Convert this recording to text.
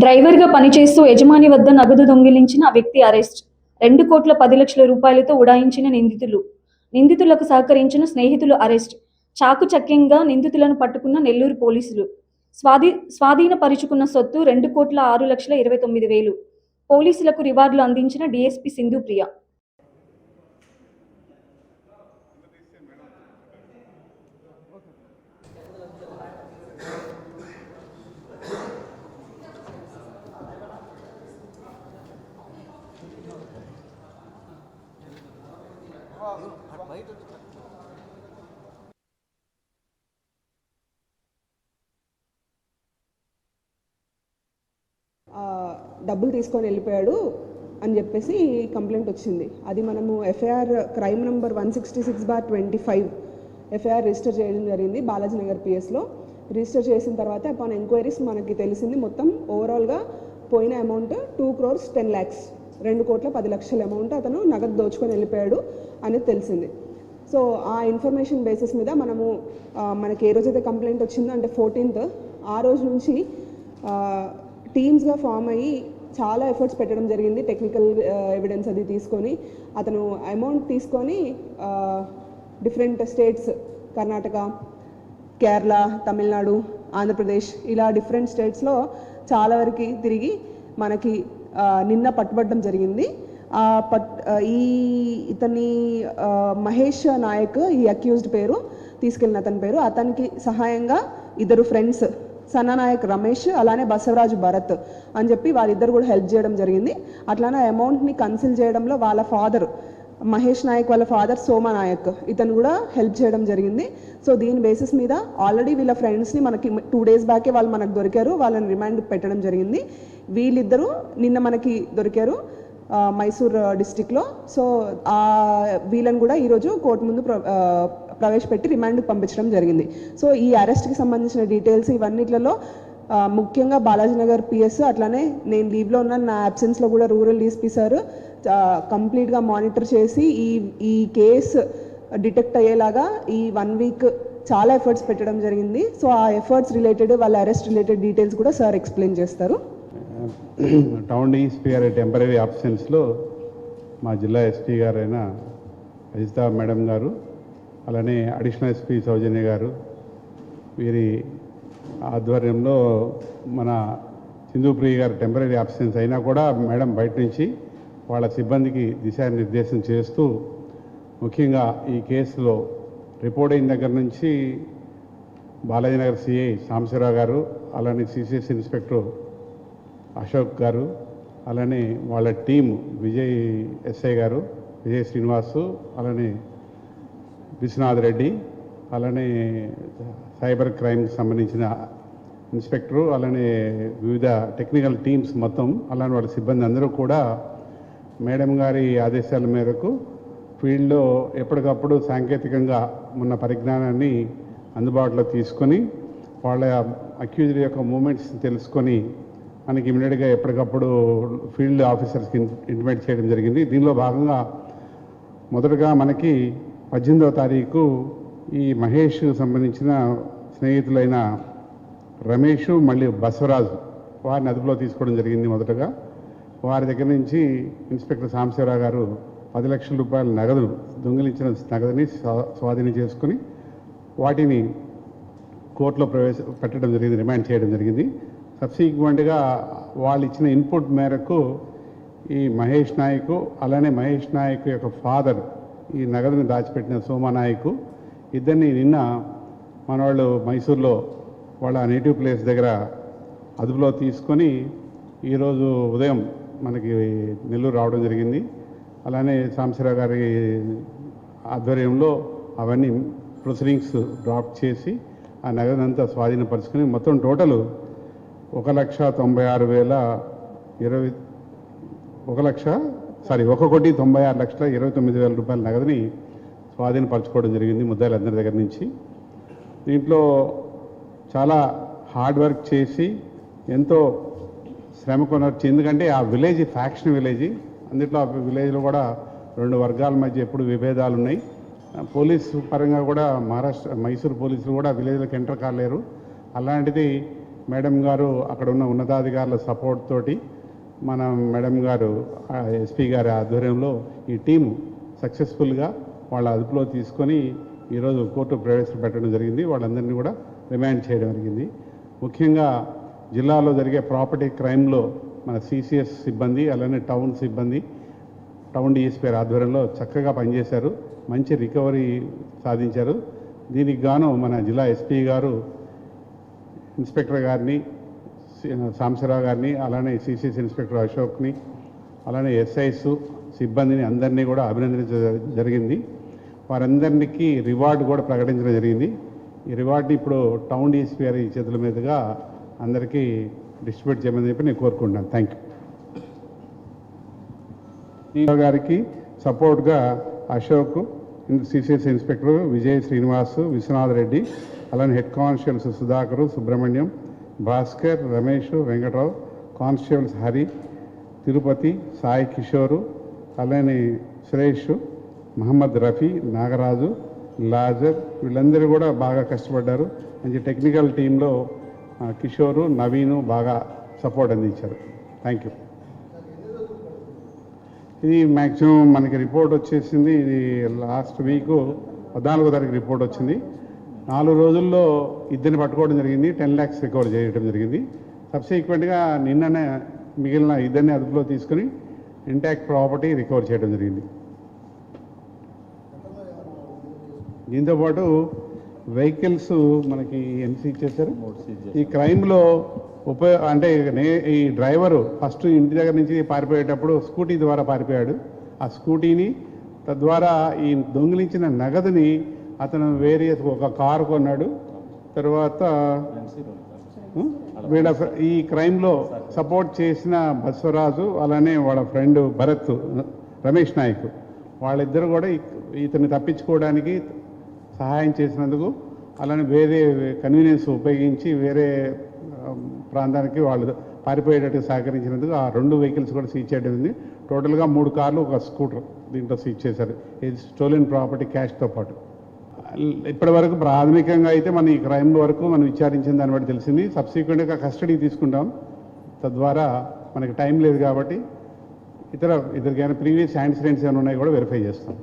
డ్రైవర్గా పనిచేస్తూ యజమాని వద్ద నగదు దొంగిలించిన వ్యక్తి అరెస్ట్. రెండు కోట్ల పది లక్షల రూపాయలతో ఉడాయించిన నిందితులు. నిందితులకు సహకరించిన స్నేహితులు అరెస్ట్. చాకుచక్యంగా నిందితులను పట్టుకున్న నెల్లూరు పోలీసులు. స్వాధీ స్వాధీనపరుచుకున్న సొత్తు రెండు కోట్ల ఆరు లక్షల ఇరవై తొమ్మిది వేలు. పోలీసులకు రివార్డులు అందించిన డీఎస్పీ సింధు బయట డబ్బులు తీసుకొని వెళ్ళిపోయాడు అని చెప్పేసి కంప్లైంట్ వచ్చింది. అది మనము FIR crime number one sixty six bar twenty five FIR register చేయడం జరిగింది బాలాజీ నగర్ పిఎస్లో. రిజిస్టర్ చేసిన తర్వాత అపాన్ ఎంక్వైరీస్ మనకి తెలిసింది మొత్తం ఓవరాల్గా పోయిన amount two crores ten lakhs రెండు కోట్ల పది లక్షల అమౌంట్ అతను నగదు దోచుకొని వెళ్ళిపోయాడు అనేది తెలిసింది. సో ఆ ఇన్ఫర్మేషన్ బేసిస్ మీద మనము మనకి ఏ రోజైతే కంప్లైంట్ వచ్చిందో అంటే ఫోర్టీన్త్ ఆ రోజు నుంచి టీమ్స్గా ఫామ్ అయ్యి చాలా ఎఫర్ట్స్ పెట్టడం జరిగింది టెక్నికల్ ఎవిడెన్స్ అది తీసుకొని అతను అమౌంట్ తీసుకొని డిఫరెంట్ స్టేట్స్ కర్ణాటక కేరళ తమిళనాడు ఆంధ్రప్రదేశ్ ఇలా డిఫరెంట్ స్టేట్స్లో చాలా వరకు తిరిగి మనకి నిన్న పట్టుబడడం జరిగింది. పట్ ఈ ఇతని మహేష్ నాయక్ ఈ అక్యూజ్డ్ పేరు తీసుకెళ్ళిన అతని పేరు. అతనికి సహాయంగా ఇద్దరు ఫ్రెండ్స్ సన్ననాయక్ రమేష్ అలానే బసవరాజు భరత్ అని చెప్పి వాళ్ళిద్దరు కూడా హెల్ప్ చేయడం జరిగింది. అట్లానే అమౌంట్ని కన్సిల్ చేయడంలో వాళ్ళ ఫాదర్ మహేష్ నాయక్ వాళ్ళ ఫాదర్ సోమా నాయక్ ఇతను కూడా హెల్ప్ చేయడం జరిగింది. సో దీని బేసిస్ మీద ఆల్రెడీ వీళ్ళ ఫ్రెండ్స్ని మనకి టూ డేస్ బ్యాకే వాళ్ళు మనకు దొరికారు. వాళ్ళని రిమాండ్ పెట్టడం జరిగింది. వీళ్ళిద్దరూ నిన్న మనకి దొరికారు. మైసూర్ డిస్టిక్లో సో ఆ వీళ్ళని కూడా ఈరోజు కోర్టు ముందు ప్ర- ప్రవేశపెట్టి రిమాండ్కి పంపించడం జరిగింది. సో ఈ అరెస్ట్కి సంబంధించిన డీటెయిల్స్ ఇవన్నిట్లలో ముఖ్యంగా బాలాజీనగర్ పిఎస్ అట్లానే నేను లీవ్లో ఉన్న నా అబ్సెన్స్లో కూడా రూరల్ డీఎస్పీ సార్ కంప్లీట్గా మానిటర్ చేసి ఈ ఈ కేసు డిటెక్ట్ అయ్యేలాగా ఈ వన్ వీక్ చాలా ఎఫర్ట్స్ పెట్టడం జరిగింది. సో ఆ ఎఫర్ట్స్ రిలేటెడ్ వాళ్ళ అరెస్ట్ రిలేటెడ్ డీటెయిల్స్ కూడా సార్ ఎక్స్ప్లెయిన్ చేస్తారు. టౌన్ డీఎస్పీ గారి టెంపరీ ఆబ్సెన్స్లో మా జిల్లా ఎస్పీ గారైన అజితా మేడం గారు అలానే అడిషనల్ ఎస్పీ సౌజన్య గారు వీరి ఆధ్వర్యంలో మన సింధుప్రియ గారు టెంపరీ ఆబ్సెన్స్ అయినా కూడా మేడం బయట నుంచి వాళ్ళ సిబ్బందికి దిశానిర్దేశం చేస్తూ ముఖ్యంగా ఈ కేసులో రిపోర్ట్ అయిన దగ్గర నుంచి బాలాజీ నగర్ సిఐ సాంబశివరావు గారు అలానే సిసిఎస్ ఇన్స్పెక్టర్ అశోక్ గారు అలానే వాళ్ళ టీం విజయ్ ఎస్ఐ గారు విజయ్ శ్రీనివాసు అలానే విశ్వనాథ్ రెడ్డి అలానే సైబర్ క్రైమ్కి సంబంధించిన ఇన్స్పెక్టరు అలానే వివిధ టెక్నికల్ టీమ్స్ మొత్తం అలానే వాళ్ళ సిబ్బంది అందరూ కూడా మేడం గారి ఆదేశాల మేరకు ఫీల్డ్లో ఎప్పటికప్పుడు సాంకేతికంగా ఉన్న పరిజ్ఞానాన్ని అందుబాటులో తీసుకొని వాళ్ళ అక్యూజ్డ్ యొక్క మూమెంట్స్ తెలుసుకొని మనకి ఇమీడియట్గా ఎప్పటికప్పుడు ఫీల్డ్ ఆఫీసర్స్కి ఇంటిమేట్ చేయడం జరిగింది. దీనిలో భాగంగా మొదటగా మనకి పద్దెనిమిదవ తారీఖు ఈ మహేష్ సంబంధించిన స్నేహితులైన రమేష్ మళ్ళీ బసవరాజు వారిని అదుపులో తీసుకోవడం జరిగింది మొదటగా. వారి దగ్గర నుంచి ఇన్స్పెక్టర్ సాంబశివరావు గారు పది లక్షల రూపాయల నగదు దొంగిలించిన నగదుని స్వా- స్వాధీనం చేసుకుని వాటిని కోర్టులో ప్రవేశ పెట్టడం జరిగింది రిమాండ్ చేయడం జరిగింది. సబ్సిక్వెంట్గా వాళ్ళు ఇచ్చిన ఇన్పుట్ మేరకు ఈ మహేష్ నాయక్ అలానే మహేష్ నాయక్ యొక్క ఫాదర్ ఈ నగదుని దాచిపెట్టిన సోమానాయకు ఇద్దరిని నిన్న మన వాళ్ళు మైసూర్లో వాళ్ళ నేటివ్ ప్లేస్ దగ్గర అదుపులో తీసుకొని ఈరోజు ఉదయం మనకి నెల్లూరు రావడం జరిగింది. అలానే సాంబశివరావు గారి ఆధ్వర్యంలో అవన్నీ ప్రొసీడింగ్స్ డ్రాప్ చేసి ఆ నగదంతా స్వాధీనపరుచుకుని మొత్తం టోటల్ ఒక లక్ష తొంభై ఆరు వేల ఇరవై ఒక లక్ష సారీ ఒక కోటి తొంభై ఆరు లక్షల ఇరవై తొమ్మిది వేల రూపాయల నగదుని స్వాధీనపరచుకోవడం జరిగింది ముద్దాయిలందరి దగ్గర నుంచి. దీంట్లో చాలా హార్డ్ వర్క్ చేసి ఎంతో శ్రమ కొనర్చి ఎందుకంటే ఆ విలేజ్ ఫ్యాక్షన్ విలేజ్ అందుట్లో ఆ విలేజ్లో కూడా రెండు వర్గాల మధ్య ఎప్పుడు విభేదాలు ఉన్నాయి. పోలీసు పరంగా కూడా మహారాష్ట్ర మైసూరు పోలీసులు కూడా విలేజ్లోకి ఎంటర్ కాలేరు. అలాంటిది మేడం గారు అక్కడ ఉన్న ఉన్నతాధికారుల సపోర్ట్ తోటి మన మేడం గారు ఎస్పీ గారి ఆధ్వర్యంలో ఈ టీము సక్సెస్ఫుల్గా వాళ్ళ అదుపులో తీసుకొని ఈరోజు కోర్టు ప్రవేశపెట్టడం జరిగింది. వాళ్ళందరినీ కూడా రిమాండ్ చేయడం జరిగింది. ముఖ్యంగా జిల్లాలో జరిగే ప్రాపర్టీ క్రైమ్లో మన సిసిఎస్ సిబ్బంది అలానే టౌన్ సిబ్బంది టౌన్ డిఎస్పీ ఆధ్వర్యంలో చక్కగా పనిచేశారు. మంచి రికవరీ సాధించారు. దీనికి గాను మన జిల్లా ఎస్పీ గారు ఇన్స్పెక్టర్ గారిని సాంబశివరావు గారిని అలానే సిసిఎస్ ఇన్స్పెక్టర్ అశోక్ని అలానే ఎస్ఐస్ సిబ్బందిని అందరినీ కూడా అభినందించడం జరిగింది. వారందరికీ రివార్డు కూడా ప్రకటించడం జరిగింది. ఈ రివార్డుని ఇప్పుడు టౌన్ డిఎస్పీ గారి చేతుల మీదుగా అందరికీ డిస్ట్రిబ్యూట్ చేయమని చెప్పి నేను కోరుకుంటున్నాను. థ్యాంక్ యూ గారికి సపోర్ట్గా అశోక్ సిసిఎస్ ఇన్స్పెక్టర్ విజయ్ శ్రీనివాస్ విశ్వనాథ్ రెడ్డి అలానే head constables Sudhakar Subrahmanyam Bhaskar Ramesh Venkatrao constables Hari Tirupati Sai Kishore అలానే సురేష్ మహమ్మద్ రఫీ నాగరాజు లాజర్ వీళ్ళందరూ కూడా బాగా కష్టపడ్డారు. మంచి టెక్నికల్ టీంలో కిషోరు నవీను బాగా సపోర్ట్ అందించారు. Thank you. ఇది మ్యాక్సిమం మనకి రిపోర్ట్ వచ్చేసింది ఇది లాస్ట్ వీక్ పద్నాలుగో తారీఖు రిపోర్ట్ వచ్చింది. నాలుగు రోజుల్లో ఇద్దరిని పట్టుకోవడం జరిగింది. టెన్ ల్యాక్స్ రికవర్ చేయడం జరిగింది. సబ్సిక్వెంట్గా నిన్ననే మిగిలిన ఇద్దరిని అదుపులో తీసుకుని ఇంటాక్ట్ ప్రాపర్టీ రికవర్ చేయడం జరిగింది. దీంతోపాటు వెహికల్స్ మనకి ఎన్సీ ఇచ్చేసారు ఈ క్రైమ్లో ఉపయోగ అంటే నే- ఈ డ్రైవరు ఫస్ట్ ఇంటి దగ్గర నుంచి పారిపోయేటప్పుడు స్కూటీ ద్వారా పారిపోయాడు. ఆ స్కూటీని తద్వారా ఈ దొంగిలించిన నగదుని అతను వేరే ఒక కారు కొన్నాడు. తర్వాత వీళ్ళ ఈ క్రైమ్లో సపోర్ట్ చేసిన బస్వరాజు అలానే వాళ్ళ ఫ్రెండ్ భరత్ రమేష్ నాయక్. వాళ్ళిద్దరు కూడా ఇ- ఇతన్ని తప్పించుకోవడానికి సహాయం చేసినందుకు అలానే వేరే కన్వీనియన్స్ ఉపయోగించి వేరే ప్రాంతానికి వాళ్ళు పారిపోయేటట్టు సహకరించినందుకు ఆ రెండు వెహికల్స్ కూడా సీజ్ చేయడం ఉంది టోటల్గా మూడు కార్లు ఒక స్కూటర్ దీంట్లో సీజ్ చేశారు. ఇది స్టోలెన్ ప్రాపర్టీ క్యాష్తో పాటు. ఇప్పటి వరకు ప్రాథమికంగా అయితే మన ఈ క్రైమ్ వరకు మనం విచారించిన దాన్ని బట్టి తెలిసింది. సబ్సిక్వెంట్గా కస్టడీ తీసుకుంటాం. తద్వారా మనకి టైం లేదు కాబట్టి ఇతర ఇద్దరికైనా ప్రీవియస్ యాక్సిడెంట్స్ ఏమైనా ఉన్నాయి కూడా వెరిఫై చేస్తాం.